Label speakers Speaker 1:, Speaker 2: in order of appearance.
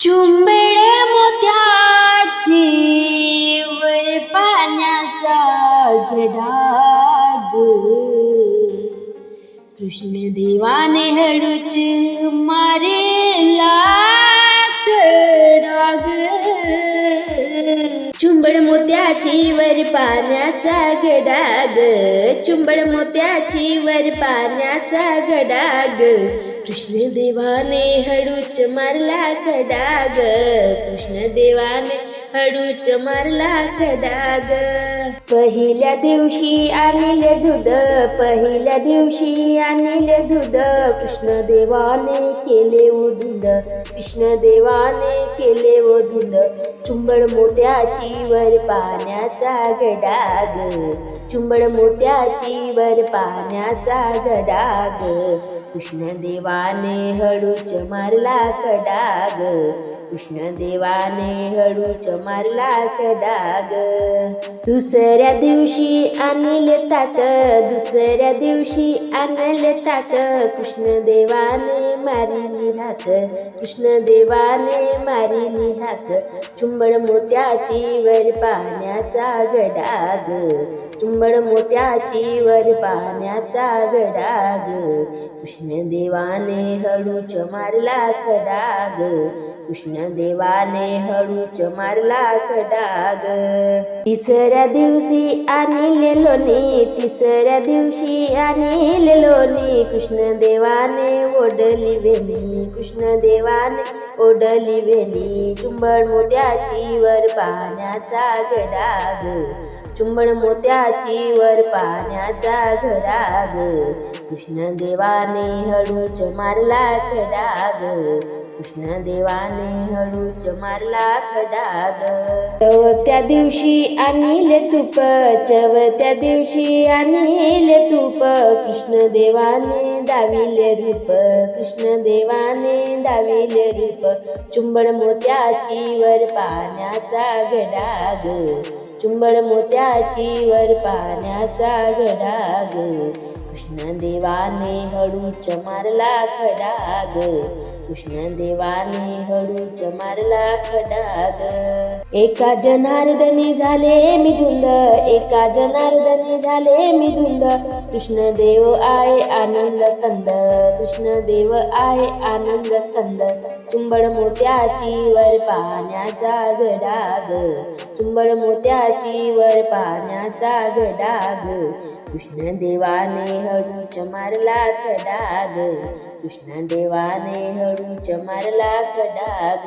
Speaker 1: चुंबड मोत्याची वर पाण्याचा गडाग. कृष्ण देवाने हळूच मारेला डाग चुंबड मोत्याची वर पाण्याचा गडाग. चुंबड मोत्याची वर पाण्याचा गडाग. कृष्ण देवाने हळूच मारला खडाग. कृष्ण देवाने हळूच मारला खडाग. पहिल्या दिवशी आणले दूध पहिल्या दिवशी आणले दूध. कृष्ण देवाने केले उदूद कृष्ण देवाने केले उदूद चुंबड मोत्याची वर पाण्याचा गडाग. चुंबड मोत्याची वर पाण्याचा गडाग. कृष्णदेवाने हळूच मारला खडाग कृष्णदेवाने हळूच मारला कडाग. दुसऱ्या दिवशी आणले ताक दुसऱ्या दिवशी आणले ताक कृष्णदेवाने मारिली हाक. कृष्ण देवाने मारिली हाक. चुंबड मोत्याची वर पाण्याचा गडाग. चुंबड मोत्याची वर पाण्याचा गडाग. कृष्ण देवाने हळूच मारला खडाग. कृष्ण देवाने हळूच मारला खडाग. तिसऱ्या दिवशी आणले लोणी तिसऱ्या दिवशी आणले लोणी कृष्ण देवाने ओढली वेणी कृष्णदेवाने ओढली वेणी चुंबड मोत्याची वर पाण्याचा गडाग. चुंबड मोत्याची वर पाण्याचा घडाग कृष्ण देवाने हळूच मारला खडाग. कृष्ण देवाने हळूच मारला खडाग. चवत्या दिवशी आणले तूप चवत्या दिवशी आणले तूप. कृष्ण देवाने दाविले रूप कृष्ण देवाने दाविले रूप. चुंबड मोत्याची वर पाण्याचा गडाग. चुंबड मोत्याची वर पाण्याचा गडाग. कृष्ण देवाने हळूच मारला खडाग. कृष्ण देवाने हळूच मारला खडाग. एका जनार्दनी झाले मी धुंद एका जनार्दनी झाले मी धुंद कृष्ण देव आहे आनंद कंद. कृष्ण देव आहे आनंद कंद. चुंबड मोत्याची वर पाण्याचा गडाग. चुंबड मोत्याची वर पाण्याचा गडाग. कृष्ण देवाने हळूच मारला खडाग कृष्ण देवाने हळूच मारला खडाग